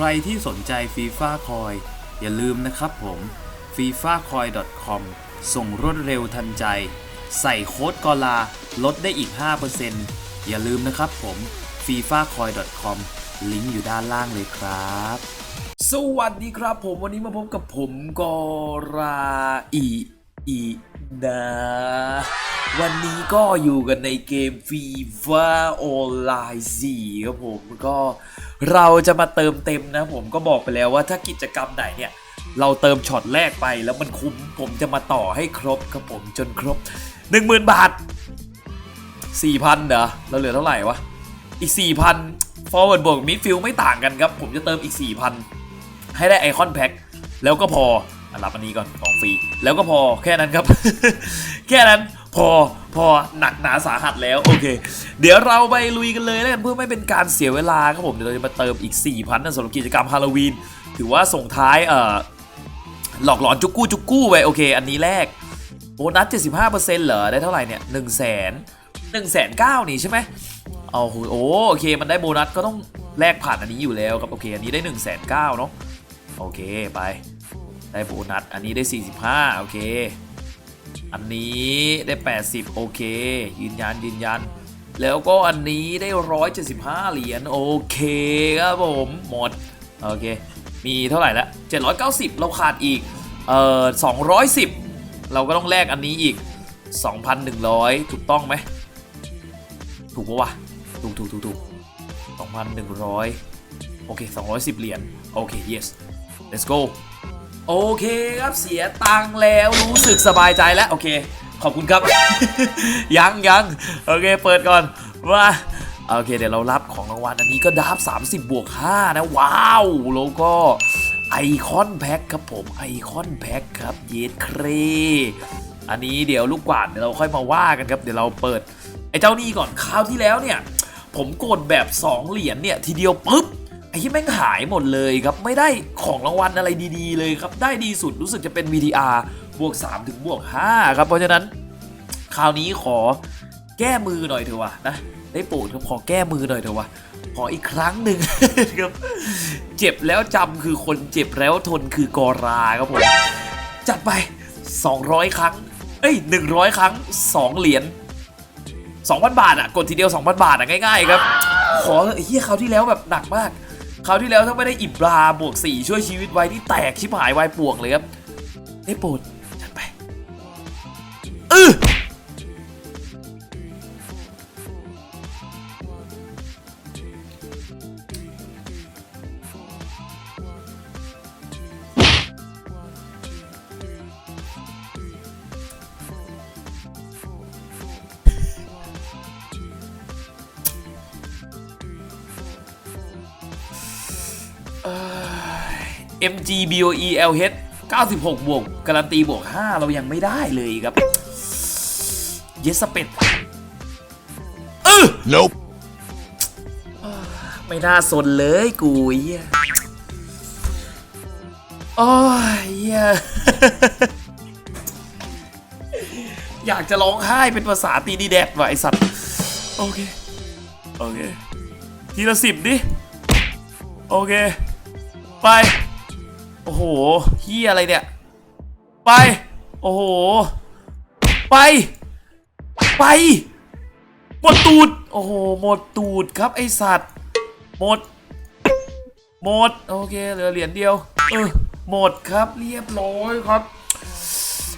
ใครที่สนใจฟีฟ่าคอยอย่าลืมนะครับผม f i f a c o i com ส่งรวดเร็วทันใจ ใส่โค้ดกอลาลดได้อีก 5%อย่าลืมนะครับผม f i f a c o i com ลิงก์อยู่ด้านล่างเลยครับ สวัสดีครับผมวันนี้มาพบกับผมกอราอีอี นะ วันนี้ก็อยู่กันในเกม FIFA Online 4ครับผมก็เราจะมาเติมเต็มนะผมก็บอกไปแล้วว่าถ้ากิจกรรมไหนเนี่ย เราเติมช็อตแรกไปแล้วมันคุ้มผมจะมาต่อให้ครบครับผมจนครบ 10,000 บาท 4,000เหรอเราเหลือเท่าไหร่วะ อีก 4,000 forward บวก midfield ไม่ต่างกันครับ ผมจะเติมอีก 4,000 ให้ได้ไอคอนแพ็คแล้วก็พอ รับอันนี้ก่อนของฟรี แล้วก็พอแค่นั้นครับ แค่นั้นพอพอหนักหนาสาหัสแล้ว โอเค เดี๋ยวเราไปลุยกันเลยแล้วกันเพื่อไม่เป็นการเสียเวลาครับผม เดี๋ยวเราจะมาเติมอีก 4,000นะสำหรับกิจกรรมฮาโลวีน ถือว่าส่งท้ายเอ่อหลอกหลอนจุกกู้จุกกู้ไปโอเค อันนี้แรกโบนัส 75%เหรอ ได้เท่าไหร่เนี่ย1 0 0 0 0 0 1 0 0 0นี่ใช่ไหมเอาโหโอ้โอเค มันได้โบนัสก็ต้องแลกผ่านอันนี้อยู่แล้วครับโอเค อันนี้ได้1 0 0 0 0 0เนาะโอเคไป ได้โบนัส อันนี้ได้ 45 โอเค อันนี้ได้ 80 โอเค ยืนยันยืนยัน แล้วก็อันนี้ได้ 175 เหรียญ โอเคครับผม หมด โอเค มีเท่าไหร่ละ 790 เราขาดอีก เอ่อ 210 เราก็ต้องแลกอันนี้อีก 2,100 ถูกต้องไหม ถูกปะวะ ถูกถูกถูกถูก2,100 โอเค 210 เหรียญ โอเค yes let's go โอเคครับเสียตังค์แล้วรู้สึกสบายใจแล้วโอเค ขอบคุณครับ ยังยังโอเคเปิดก่อนว่าโอเคเดี๋ยวเรารับของรางวัลอันนี้ก็ดับ 30 บวก 5 นะ ว้าว แล้วก็ไอคอนแพ็คครับผมไอคอนแพ็คครับเยดเครอันนี้เดี๋ยวลูกกวาดเดี๋ยวเราค่อยมาว่ากันครับ เดี๋ยวเราเปิด ไอเจ้านี่ก่อนคราวที่แล้วเนี่ย ผมกดแบบ 2 เหรียญเนี่ย ทีเดียวปุ๊บ ที่แม่งหายหมดเลยครับ ไม่ได้ของรางวัลอะไรดีๆ เลยครับ ได้ดีสุดรู้สึกจะเป็น VTR บวก 3 ถึงบวก 5 ครับ เพราะฉะนั้น คราวนี้ขอแก้มือหน่อยเถอะวะนะ ได้โปรดครับขอแก้มือหน่อยเถอะวะขออีกครั้งหนึ่งครับ เจ็บแล้วจำคือคนเจ็บแล้วทนคือกอราครับผม จัดไป 200 ครั้ง เอ้ย 100 ครั้ง 2 เหรียญ2,000 บาทอะ กดทีเดียว 2,000 บาทอะ ง่ายๆครับ ขอเถอะไอ้เฮียคราวที่แล้วแบบหนักมาก คราวที่แล้วถ้าไม่ได้อิบราบวก 4 ช่วยชีวิตไว้ที่แตกชิบหายวายป่วงเลยครับได้โปรดจัดไปเออ MG BOE LH 96 บวกการันตีบวก 5 เรายังไม่ได้เลยครับ เยสเป็ดเออ Nope. ไม่น่าสนเลยกูเหี้ยโอ้ยเหี้ยอยากจะร้องไห้เป็นภาษาตีดีแดดว่ะไอสัตว์ โอเค โอเค ทีละสิบดิ โอเค ไป โอ้โหเฮียอะไรเนี่ย ไป โอ้โห ไป ไป หมดตูด โอ้โห หมดตูดครับไอสัตว์ หมด หมด โอเค เหลือเหรียญเดียว เออ หมดครับ เรียบร้อยครับ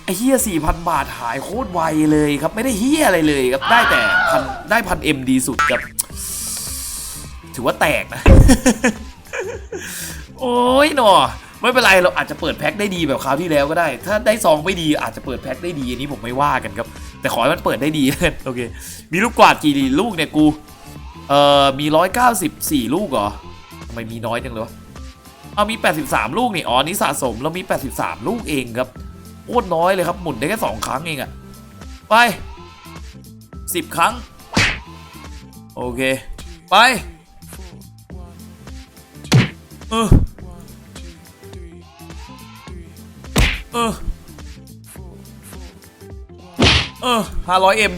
ไอ้เฮียสี่พันบาทหายโคตรไวเลยครับ ไม่ได้เฮียอะไรเลยครับ ได้แต่พันได้พันเอ็มดีสุดครับ ถือว่าแตกนะ นอไม่เป็นไรเราอาจจะเปิดแพ็คได้ดีแบบคราวที่แล้วก็ได้ ถ้าได้ซองไม่ดีอาจจะเปิดแพ็คได้ดีอันนี้ผมไม่ว่ากันครับ แต่ขอให้มันเปิดได้ดีโอเค มีลูกกวาดกี่ลูกเนี่ยกู เอ่อ มี 194 ลูกเหรอทำไมมีน้อยจังเลยวะเอามี 83 ลูกนี่ อ๋อ นี่สะสมแล้วมี 83 ลูกเองครับโคตรน้อยเลยครับ หมุนได้แค่ 2 ครั้งเองอะไป 10 ครั้ง โอเค ไป เออ เออ เออ 500M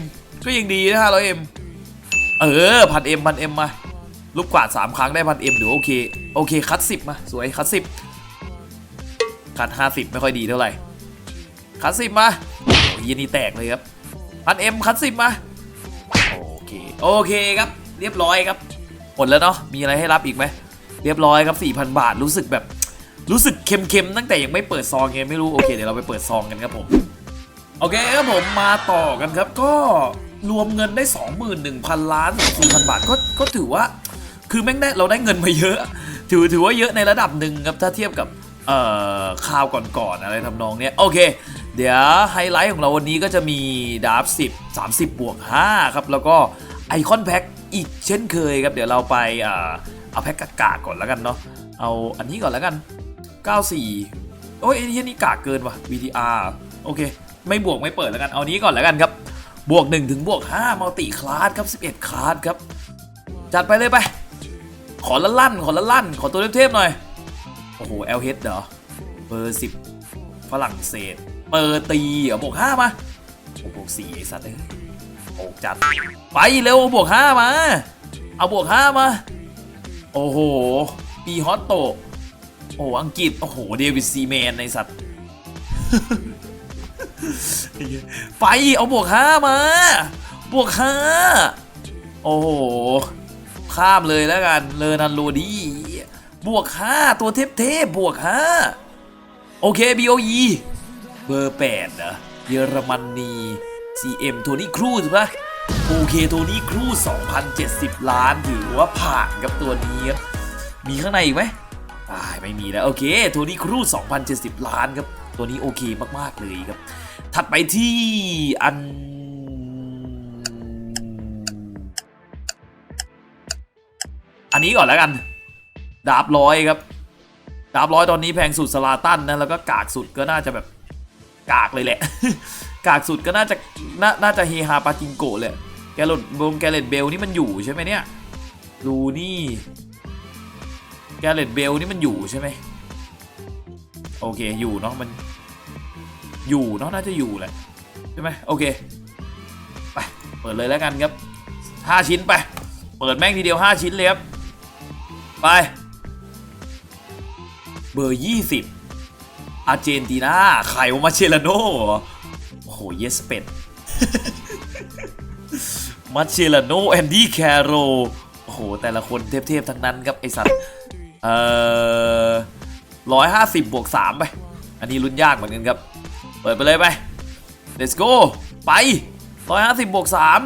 ก็ยังดีนะ 500M เอ็มเออพันเอ็มพันเอ็มมา ลูกกวาดสามครั้งได้พันเอ็มถือว่าโอเค โอเค คัดสิบมา สวย คัดสิบคัดห้าสิบไม่ค่อยดีเท่าไหร่ คัดสิบมาโอ้ยนี่แตกเลยครับพันเอ็มคัดสิบมา โอเค โอเคครับ เรียบร้อยครับ หมดแล้วเนาะ มีอะไรให้รับอีกไหม เรียบร้อยครับ 4,000 บาท รู้สึกแบบ รู้สึกเค็มๆ ตั้งแต่ยังไม่เปิดซองไงไม่รู้ โอเค เดี๋ยวเราไปเปิดซองกันครับผม โอเคครับผมมาต่อกันครับ ก็รวมเงินได้ 21,000 ล้าน4,000 บาทก็ก็ถือว่า คือแม่งได้เราได้เงินมาเยอะ ถือถือว่าเยอะในระดับหนึ่งครับถ้าเทียบกับเอ่อข่าวก่อนๆอะไรทำนองเนี้ยโอเค เดี๋ยวไฮไลท์ของเราวันนี้ก็จะมีดาร์ฟ10 30 บวก 5 ครับ แล้วก็ไอคอนแพ็คอีกเช่นเคยครับ เดี๋ยวเราไปอ่าเอาแพ็คกากๆก่อนแล้วกันเนาะเอาอันนี้ก่อนแล้วกัน 94 โอ้ยไอ้ที่นี่กากเกินว่ะ VTR โอเค ไม่บวกไม่เปิดแล้วกัน เอานี้ก่อนแล้วกันครับ บวก 1 ถึงบวก5มัลติคลาสครับ 11 คลาสครับ จัดไปเลยไป ขอละลั่น ขอละลั่น ขอตัวเทพๆหน่อย โอ้โห LH เหรอ เบอร์ 10 ฝรั่งเศส เปิดตีเหรอบวก5มาโอ้บวก4ไอ้สัตว์เอ้ยโอ้จัด ไปเร็วบวก5มา เอาบวก5มา โอ้โหปีฮอตโต โอ้อังกฤษ โอ้โห เดวิดซีแมนในสัตว์ ไปเอาบวก5มา บวก5โอ้โห ข้ามเลยแล้วกัน เลอนันโรดี บวก5ตัวเทพเทพๆบวก5โอเค BOE เบอร์8นะเยอรมนี CM โทนี่ครูถูกปะโอเคโทนี่ครู2,070 ล้าน ถือว่าผ่านกับตัวนี้ มีข้างในอีกไหม อ่าไม่มีแล้วโอเคโทนี่ครู2,070 ล้านครับ ตัวนี้โอเคมาก ๆ เลยครับ ถัดไปที่อันอันนี้ก่อนแล้วกัน ดาบร้อยครับ ดาบร้อยตอนนี้แพงสุดสลาตันนะ แล้วก็กากสุดก็น่าจะแบบกากเลยแหละ กากสุดก็น่าจะนน่าจะเฮฮาปาจิงโกะเลยแกลลดบงแกเลตเบลนี่มันอยู่ใช่ไหมเนี่ยดูนี่ แกเลตเบลนี่มันอยู่ใช่ไหมโอเคอยู่เนาะมันอยู่เนาะน่าจะอยู่แหละใช่ไหมโอเคไปเปิดเลยแล้วกันครับห้าชิ้นไป เปิดแม่งทีเดียวห้าชิ้นเลยครับไป เบอร์20อาร์เจนตินาไข่มาเชลโนโอ้โหเยสเป็ดมาเชลโนแอนดี้แคโรโอ้โห แต่ละคนเทพๆทั้งนั้นครับไอสัตว์ เอ่อร้อยห้าสิบบวกสามไป อันนี้ลุ้นยากเหมือนกันครับ เปิดไปเลยไป let's go ไปร้อยห้าสิบบวกสาม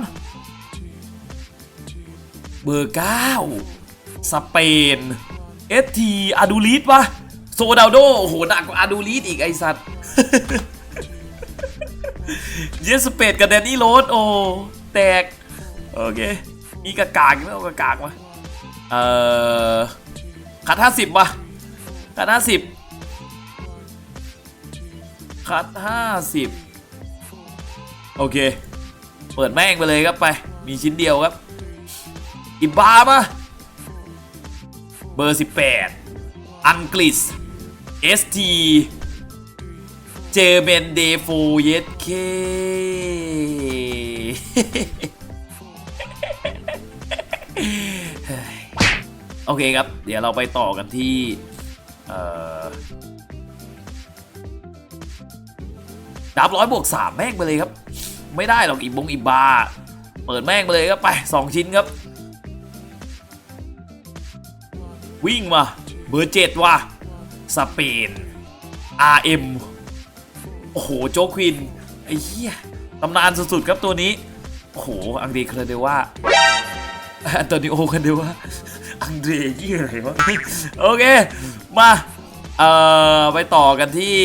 เบอร์เก้าสเปนเอสทีอาดูลิสปะโซดาโดโอ้โหหนักกว่าอาดูลิสอีกไอสัตว์เยสเปดกับแดนนี่โรสโอ้แตก โอเค มีกากากไหมเอากากากมาเอ่อ คัดห้าสิบป่ะคัดห้าสิบคัดห้าสิบโอเค เปิดแม่งไปเลยครับไป มีชิ้นเดียวครับ อิบามาเบอร์ 18 อังกฤษ ST เจเบนเดโฟเยสเค โอเคครับ เดี๋ยวเราไปต่อกันที่ดับร้อยบวกสามแม่งไปเลยครับ ไม่ได้หรอกอีบงอีบา เปิดแม่งไปเลยครับไปสองชิ้นครับ วิ่งมาเบอร์เจ็ดว่ะสเปน RM โอ้โห โจควิน ไอ้เหี้ยตำนานสุดๆครับตัวนี้ โอ้โห อังเดรคาเดว่าอันโตนิโอคันเดว่า อังเดรยี่อะไรวะ โอเค มา เอ่อ ไปต่อกันที่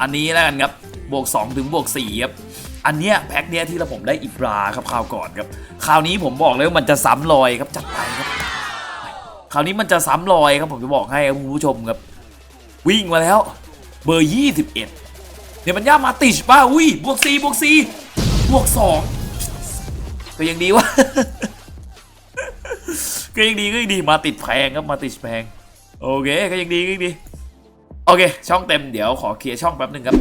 อันนี้แล้วกันครับ บวก 2 ถึงบวก4ครับ อันเนี้ยแพ็คเนี้ยที่เราผมได้อิบราครับคราวก่อนครับ คราวนี้ผมบอกเลยว่ามันจะซ้ำรอยครับจัดไปครับ คราวนี้มันจะซ้ำรอยครับผมจะบอกให้คุณผู้ชมครับ วิ่งมาแล้ว เบอร์ 21เนี่ยมันย่ามาติชป่ะ อุ้ยบวก4บวก4บวก2ก็ยังดีวะ ก็ยังดีก็ยังดีมาติดแพงครับมาติดแพงโอเคก็ยังดีก็ยังดีโอเค ช่องเต็มเดี๋ยวขอเคลียร์ช่องแป๊บหนึ่งครับ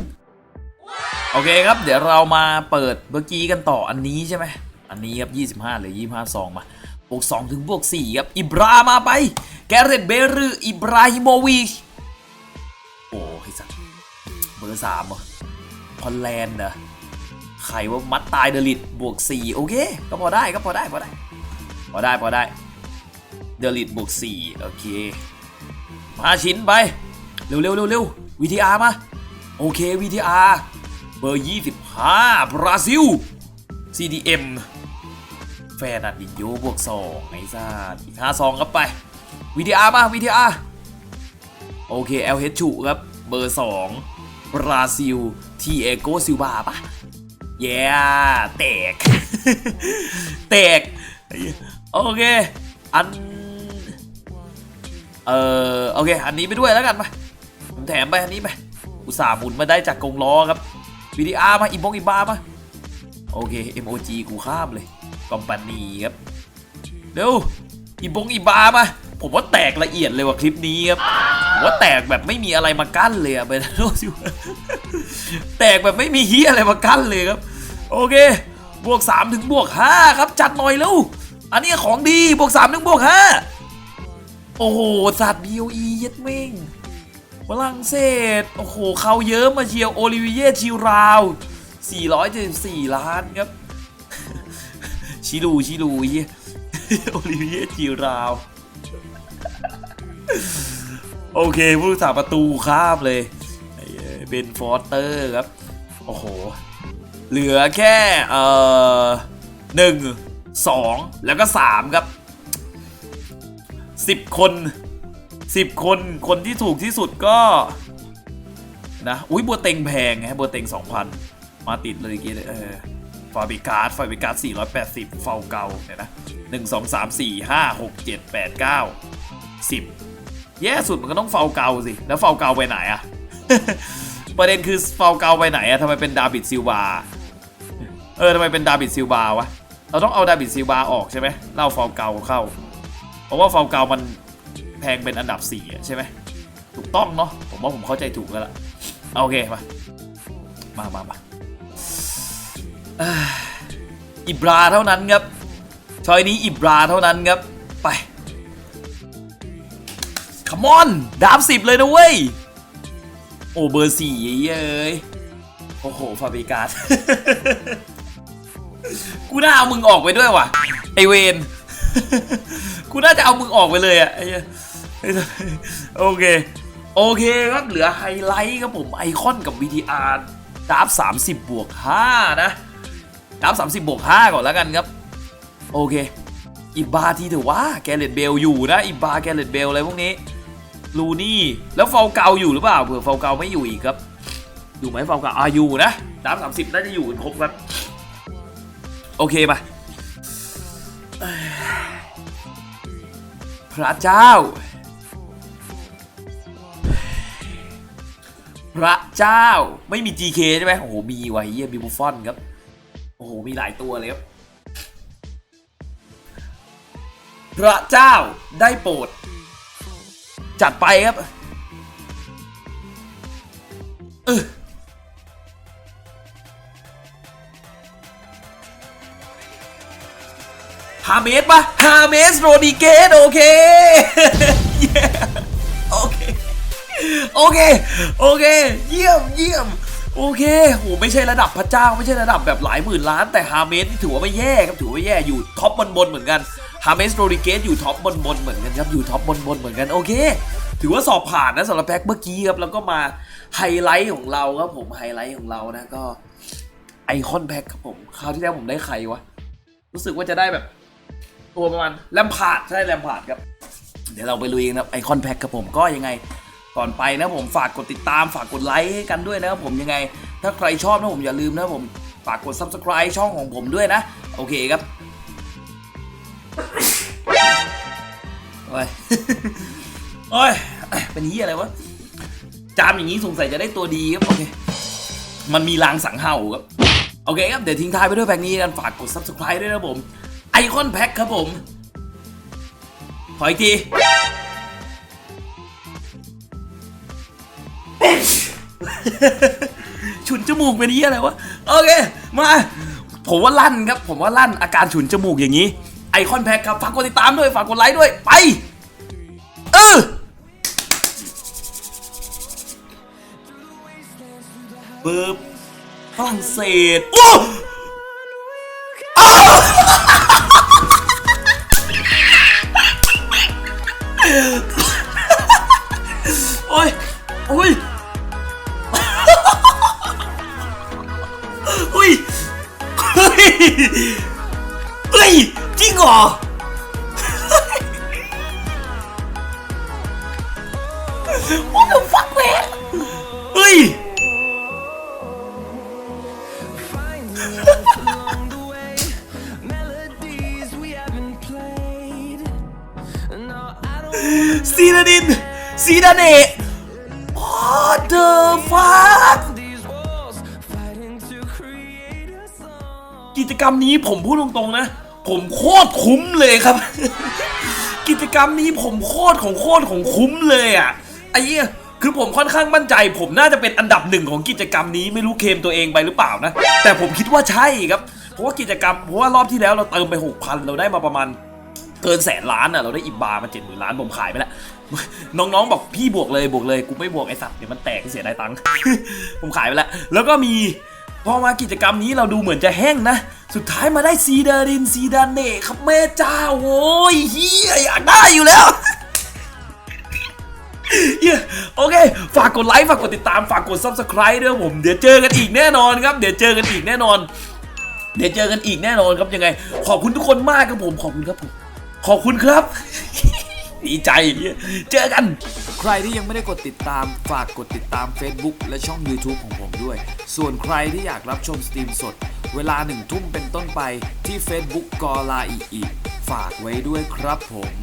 โอเคครับ เดี๋ยวเรามาเปิดเมื่อกี้กันต่ออันนี้ใช่ไหมอันนี้ครับ 25หรือ 25ซองมาบวกสองถึงบวกสี่ครับ อิบรามาไป แกเรตเบรืออิบราฮิโมวิชโอ้ไอ้สัตว์เบอร์สามเหรอฮอลแลนด์เหรอใครว่ามัดตายเดลิตบวกสี่โอเค ก็พอได้ก็พอได้พอได้ พอได้พอได้ เดลิตบวกสี่โอเค มาชิ้นไป เร็วเร็วเร็วเร็ววีทีอาร์มา โอเควีทีอาร์เบอร์ยี่สิบห้าบราซิล CDM แฟนอันดิโยบวกสองไอ้ซ่าอีกห้าสองครับไปวีทีอาร์มาวีทีอาร์โอเค LH ฉุครับ เบอร์สองบราซิล ทีเอโกซิลบาปะเย้แตก แตก โอเค อัน เออโอเค อันนี้ไปด้วยแล้วกันมาผมแถมไปอันนี้ไป อุตส่าห์หมุนมาได้จากกงล้อครับวีดีอาร์มาอิบงอิบามาโอเค MOG กูข้ามเลยกอมปานีครับ เร็วอีบงอีบามา ผมว่าแตกละเอียดเลยว่ะคลิปนี้ครับผมว่าแตกแบบไม่มีอะไรมากั้นเลยอะเบลโรซิวแตกแบบไม่มีเฮียอะไรมากั้นเลยครับ โอเค บวก3ถึงบวก5ครับ จัดหน่อยเร็วอันนี้ของดีบวก3ถึงบวก5 โอ้โหสัตว์ BOE ยัดเม่งฝรั่งเศส โอ้โห เขาเยิ้มมาเชียวโอลิเวียชิราว 474 ล้านครับ ชิลู ชิลูเยโอลิเวียจิราว โอเค ผู้รักษาประตูข้ามเลยเอ้ยเบนฟอร์เตอร์ครับ โอ้โห เหลือแค่ เอ่อหนึ่งสองแล้วก็สามครับ สิบคนสิบคน คนที่ถูกที่สุดก็ นะ อุ้ยบัวเต็งแพงไงบัวเต็งสองพันมาติดเลยกี้เออฟาบิการ์ดฟาบิการ์ดสี่ร้อยแปดสิบเฟาเกาเนี่ยนะหนึ่งสองสามสี่ห้าหกเจ็ดแปดเก้าสิบแย่สุดมันก็ต้องเฟาเกาสิ แล้วเฟาเกาไปไหนอะประเด็นคือเฟาเกาไปไหนอะทำไมเป็นดาบิดซิลวาเออทำไมเป็นดาบิดซิลบาวะ เราต้องเอาดาบิดซิลบาออกใช่ไหมเล่าเฟาเกาเข้า เพราะว่าเฟาเกามันแพงเป็นอันดับสี่ใช่ไหมถูกต้องเนาะผมว่าผมเข้าใจถูกแล้วล่ะโอเคมามามามาอิบราเท่านั้นครับชอยนี้อิบราเท่านั้นครับไปขมอนดาบสิบเลยนะเว้ยโอเบอร์สี่เย้ยโอ้โหฟาบิกาสกูน่าเอามึงออกไปด้วยว่ะไอเวน กูน่าจะเอามึงออกไปเลยอะไอ้เหี้ยโอเค โอเคครับเหลือไฮไลท์ครับผมไอคอนกับ VTR ดับ30บบวก5นะดับ30บบวก5ก่อนแล้วกันครับ โอเคอิบาทีเถอะว่าแกเลตเบลอยู่นะอิบาแกเลตเบลอะไรพวกนี้ลูนี่แล้วเฟาเกาอยู่หรือเปล่าเผื่อเฟาเกาไม่อยู่อีกครับอยู่ไหมเฟาเกาอาอยู่นะดับ30น่าจะอยู่กันครบครับ โอเคปะ พระเจ้า พระเจ้าไม่มี GK ใช่ไหมโอ้โห มีว้เยี่ยมีบุฟฟอนครับ โอ้โห มีหลายตัวเลยครับ พระเจ้าได้โปรด จัดไปครับ เออ ฮาเมสปะฮาเมสโรดิเกสโอเคโอเค โอเค โอเค เยี่ยมเยี่ยมโอเคโหไม่ใช่ระดับพระเจ้าไม่ใช่ระดับแบบหลายหมื่นล้าน แต่ฮาเมสนี่ถือว่าไม่แย่ครับถือว่าไม่แย่อยู่ท็อปบนบนๆเหมือนกันฮาเมสโรดิเกสอยู่ท็อปบนบนเหมือนกันครับอยู่ท็อปบนบนเหมือนกันโอเค ถือว่าสอบผ่านนะสำหรับแพ็คเมื่อกี้ครับแล้วก็มาไฮไลท์ของเราครับผมไฮไลท์ของเรานะก็ไอคอนแพ็คครับผมคราวที่แล้วผมได้ใครวะรู้สึกว่าจะได้แบบ ตัวประมาณแลมพาดใช่แลมพาดครับ เดี๋ยวเราไปลุยกันครับไอคอนแพ็คครับผมก็ยังไงก่อนไปนะผมฝากกดติดตามฝากกดไลค์กันด้วยนะครับผมยังไง ถ้าใครชอบนะผมอย่าลืมนะผมฝากกด subscribe ช่องของผมด้วยนะ โอเคครับโอ้ยโอ้ยเป็นเฮียอะไรวะจามอย่างนี้สงสัยจะได้ตัวดีครับโอเคมันมีลางสังเห่าครับ โอเคครับ เดี๋ยวทิ้งท้ายไปด้วยแพ็กนี้กันฝากกด subscribe ด้วยนะผม ไอคอนแพ็คครับผม ขออีกทีฉุนจมูกเป็นเหียอะไรวะ โอเค มา ผมว่าลั่นครับ ผมว่าลั่นอาการฉุนจมูกอย่างนี้ ไอคอนแพ็คครับฝากกดติดตามด้วย ฝากกดไลค์ด้วย ไป เออเบิร์บฝรั่งเศส โอ้ อุ้ย อุ้ย อุ้ยอ้ยจริงเหรอโอ้ยฟักแม่เฮ้ยซีนาดินซีดาเน create a song. กิจกรรมนี้ผมพูดตรงๆนะ ผมโคตรคุ้มเลยครับ กิจกรรมนี้ผมโคตรของโคตรของคุ้มเลยอะไอ้เหี้ยคือผมค่อนข้างมั่นใจ ผมน่าจะเป็นอันดับหนึ่งของกิจกรรมนี้ไม่รู้เคมตัวเองไปหรือเปล่านะ แต่ผมคิดว่าใช่ครับ เพราะว่ากิจกรรมเพราะว่ารอบที่แล้วเราเติมไปหกพันเราได้มาประมาณ เกินแสนล้านอะเราได้อิบบาร์มาเจ็ดหมื่นล้านผมขายไปแล้วน้องๆบอกพี่บวกเลยบวกเลยกูไม่บวกไอ้สัตว์เดี๋ยวมันแตกเสียดายตังค์ผมขายไปแล้ว แล้วก็มีพอมากิจกรรมนี้เราดูเหมือนจะแห้งนะ สุดท้ายมาได้ซีดารินซีดานเน่ครับแม่เจ้าโอ้ยเฮียอยากได้อยู่แล้วโอเค ฝากกดไลค์ฝากกดติดตามฝากกด subscribe ด้วยผม เดี๋ยวเจอกันอีกแน่นอนครับ เดี๋ยวเจอกันอีกแน่นอน เดี๋ยวเจอกันอีกแน่นอนครับยังไง ขอบคุณทุกคนมากครับผมขอบคุณครับผม ขอบคุณครับ ดีใจ เจอกัน ใครที่ยังไม่ได้กดติดตามฝากกดติดตาม Facebook และช่อง YouTube ของผมด้วย ส่วนใครที่อยากรับชมสตรีมสด เวลาหนึ่งทุ่มเป็นต้นไปที่ Facebook กอลาอีอีฝากไว้ด้วยครับผม